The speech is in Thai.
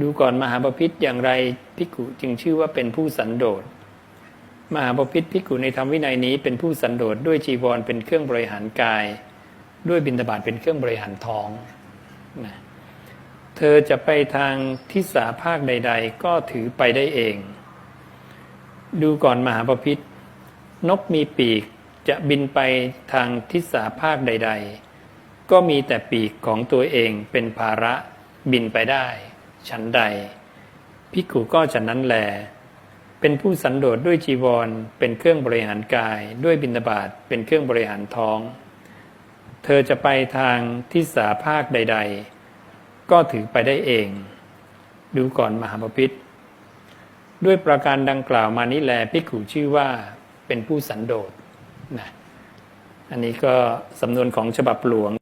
ดูก่อนมหาบพิษอย่างไรภิกุจึงชื่อว่าเป็นผู้สันโดษ มหาบพิษภิกุในธรรมวินัยนี้เป็นผู้สันโดษด้วยจีวรเป็นเครื่องบริหารกาย ด้วยบิณฑบาตเป็นเครื่องบริหารท้องนะเธอจะไปทางทิศาภาคใด ๆ ก็ถือไปได้เอง ดูก่อนมหาบพิษนกมีปีกจะบินไปทางทิศาภาคใด ๆ ก็มีแต่ปีกของตัวเองเป็นภาระบินไปได้ ฉันใดภิกุก็ฉันนั้นแล เป็นผู้สันโดษด้วยจีวร เป็นเครื่องบริหารกาย ด้วยบิณฑบาตเป็นเครื่องบริหารท้อง เธอจะไปทางทิศาภาคใด ๆ ก็ถือไปได้เอง ดูก่อนมหาปพิธด้วยประการดังกล่าวมานี้แลภิกุชื่อว่าเป็นผู้สันโดษนะอันนี้ก็สำนวนของฉบับหลวง